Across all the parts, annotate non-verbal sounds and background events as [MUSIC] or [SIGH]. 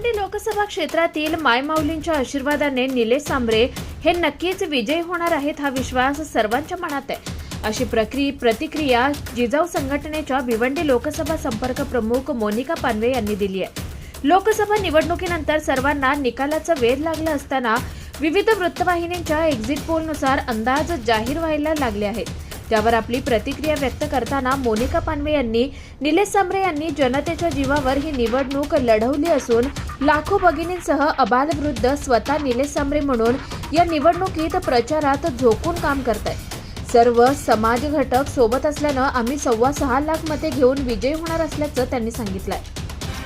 भिवंडी लोकसभा क्षेत्रातील मायमाऊलींच्या आशीर्वादाने निलेश सांबरे हे नक्कीच विजयी होणार आहेत हा विश्वास सर्वांच्या मनात आहे. अशी प्रक्रि प्रतिक्रिया जिजाऊ संघटनेच्या भिवंडी लोकसभा संपर्क प्रमुख मोनिका पानवे यांनी दिली आहे. लोकसभा निवडणुकीनंतर सर्वांना निकालाचा वेध लागला असताना विविध वृत्तवाहिन्यांच्या एक्झिट पोलनुसार अंदाज जाहीर व्हायला लागले आहेत. त्यावर आपली प्रतिक्रिया व्यक्त करताना मोनिका पानवे यांनी निलेश सांबरे यांनी जनतेच्या जीवावर ही निवडणूक लढवली असून लाखो भगिनींसह अबालवृद्ध स्वतः निलेश सांबरे म्हणून या निवडणुकीत प्रचारात झोकून काम करत आहेत सर्व समाज घटक सोबत असल्यानं आम्ही सव्वा सहा लाख मते घेऊन विजयी होणार असल्याचं त्यांनी सांगितलंय.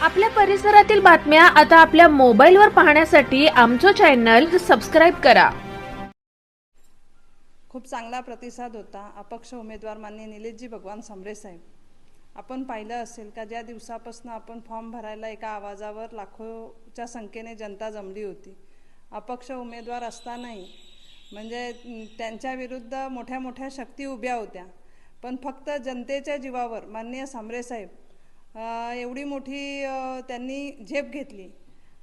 आपल्या परिसरातील बातम्या आता आपल्या मोबाईलवर पाहण्यासाठी आमचं चॅनल सबस्क्राईब करा. खूप चांगला प्रतिसाद होता. अपक्ष उमेदवार मान्य निलेशजी भगवान समरे साहेब. आपण पाहिलं असेल का ज्या दिवसापासून आपण फॉर्म भरायला एका आवाजावर लाखोच्या संख्येने जनता जमली होती. अपक्ष उमेदवार असतानाही म्हणजे त्यांच्याविरुद्ध त्यांच्या विरुद्ध मोठ्या मोठ्या शक्ती उभ्या होत्या. पण फक्त जनतेच्या जीवावर माननीय समरे साहेब एवढी मोठी त्यांनी झेप घेतली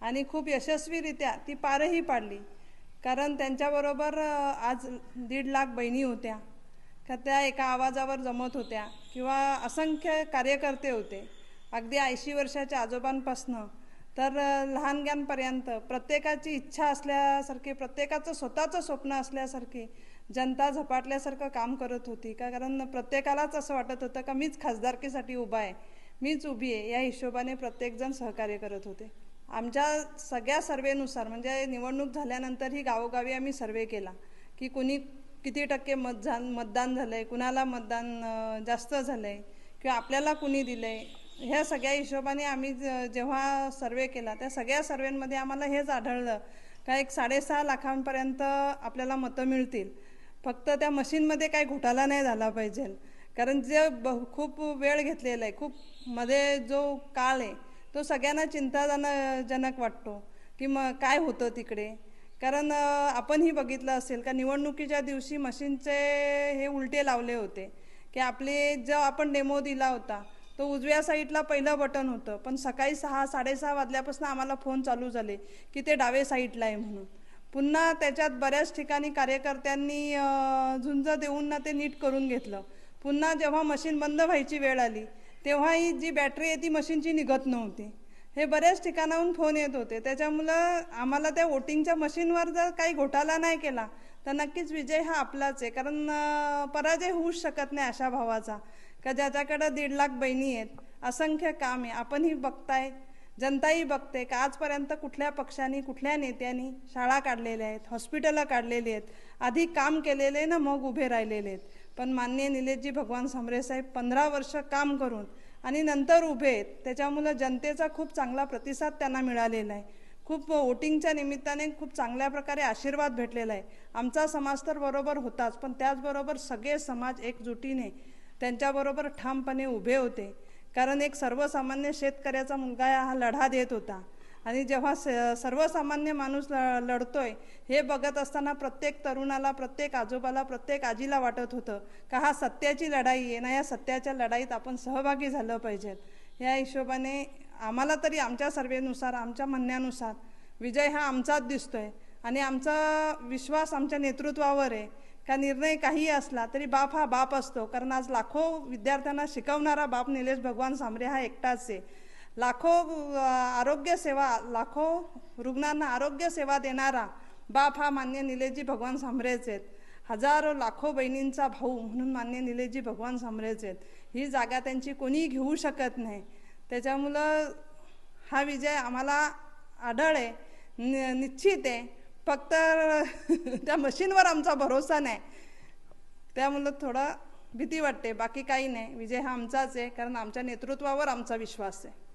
आणि खूप यशस्वीरित्या ती पारही पाडली. कारण त्यांच्याबरोबर आज दीड लाख बहिणी होत्या. का त्या एका आवाजावर जमत होत्या किंवा असंख्य कार्यकर्ते होते. अगदी ऐंशी वर्षाच्या आजोबांपासनं. तर लहानग्यांपर्यंत प्रत्येकाची इच्छा असल्यासारखी प्रत्येकाचं स्वतःचं स्वप्न असल्यासारखी जनता झपाटल्यासारखं काम करत होती. का कारण प्रत्येकालाच असं वाटत होतं का मीच खासदारकीसाठी उभा आहे मीच उभी आहे. या हिशोबाने प्रत्येकजण सहकार्य करत होते. आमच्या सगळ्या सर्वेनुसार म्हणजे निवडणूक झाल्यानंतर ही गावोगावी आम्ही सर्वे केला की कुणी किती टक्के मतदान मतदान झालं आहे कुणाला मतदान जास्त झालं आहे किंवा आपल्याला कुणी दिलं आहे ह्या सगळ्या हिशोबाने आम्ही ज- जेव्हा सर्वे केला त्या सगळ्या सर्वेमध्ये आम्हाला हेच आढळलं का एक साडेसहा लाखांपर्यंत आपल्याला मतं मिळतील. फक्त त्या मशीनमध्ये काही घोटाळा नाही झाला पाहिजे. कारण जे ब खूप वेळ घेतलेला आहे खूप मध्ये जो काळ आहे तो सगळ्यांना चिंताजनजनक वाटतो की मग काय होतं तिकडे. कारण आपणही बघितलं असेल का निवडणुकीच्या दिवशी मशीनचे हे उलटे लावले होते. की आपले जो आपण डेमो दिला होता तो उजव्या साईडला पहिलं बटन होतं. पण सकाळी सहा साडेसहा वाजल्यापासून आम्हाला फोन चालू झाले की ते डावे साईडला आहे म्हणून. पुन्हा त्याच्यात बऱ्याच ठिकाणी कार्यकर्त्यांनी झुंज देऊन ना ते नीट करून घेतलं. पुन्हा जेव्हा मशीन बंद व्हायची वेळ आली तेव्हाही जी बॅटरी आहे ती मशीनची निघत नव्हती. हे बऱ्याच ठिकाणाहून फोन येत होते. त्याच्यामुळं आम्हाला त्या वोटिंगच्या मशीनवर जर काही घोटाळा नाही केला तर नक्कीच विजय हा आपलाच आहे. कारण पराजय होऊच शकत नाही अशा भावाचा. का ज्याच्याकडं दीड लाख बहिणी आहेत असंख्य काम आहे आपणही बघताय. जनताही बघते का आजपर्यंत कुठल्या पक्षांनी कुठल्या नेत्यांनी शाळा काढलेल्या आहेत हॉस्पिटलं काढलेली आहेत आधी काम केलेले ना मग उभे राहिलेले आहेत. पण मान्य निलेशजी भगवान समरे साहेब पंधरा वर्ष काम करून आणि नंतर उभे आहेत त्याच्यामुळं जनतेचा खूप चांगला प्रतिसाद त्यांना मिळालेला आहे. खूप वोटिंगच्या निमित्ताने खूप चांगल्या प्रकारे आशीर्वाद भेटलेला आहे. आमचा समाज तर बरोबर होताच पण त्याचबरोबर सगळे समाज एकजुटीने त्यांच्याबरोबर ठामपणे उभे होते. कारण एक सर्वसामान्य शेतकऱ्याचा मुलगा हा लढा देत होता. आणि जेव्हा स सर्वसामान्य माणूस ल लढतोय हे बघत असताना प्रत्येक तरुणाला प्रत्येक आजोबाला प्रत्येक आजीला वाटत होतं का हा सत्याची लढाई आहे ना या सत्याच्या लढाईत आपण सहभागी झालं पाहिजेत. या हिशोबाने आम्हाला तरी आमच्या सर्वेनुसार आमच्या म्हणण्यानुसार विजय हा आमचाच दिसतोय. आणि आमचा विश्वास आमच्या नेतृत्वावर आहे. का निर्णय काही असला तरी बाप हा बाप असतो. कारण आज लाखो विद्यार्थ्यांना शिकवणारा बाप निलेश भगवान सांबरे हा एकटाच आहे. लाखो आरोग्यसेवा आरोग्य सेवा लाखो रुग्णांना आरोग्य सेवा देणारा बाप हा मान्य निलेशजी भगवान सांबरेच आहेत. हजारो लाखो बहिणींचा भाऊ म्हणून मान्य निलेशजी भगवान सांबरेच आहेत. ही जागा त्यांची कोणीही घेऊ शकत नाही. त्याच्यामुळं हा विजय आम्हाला आढळ आहे. नि निश्चित आहे. फक्त [LAUGHS] त्या मशीनवर आमचा भरोसा नाही. त्यामुळं थोडं भीती वाटते बाकी काही नाही. विजय हा आमचाच आहे कारण आमच्या नेतृत्वावर आमचा विश्वास आहे.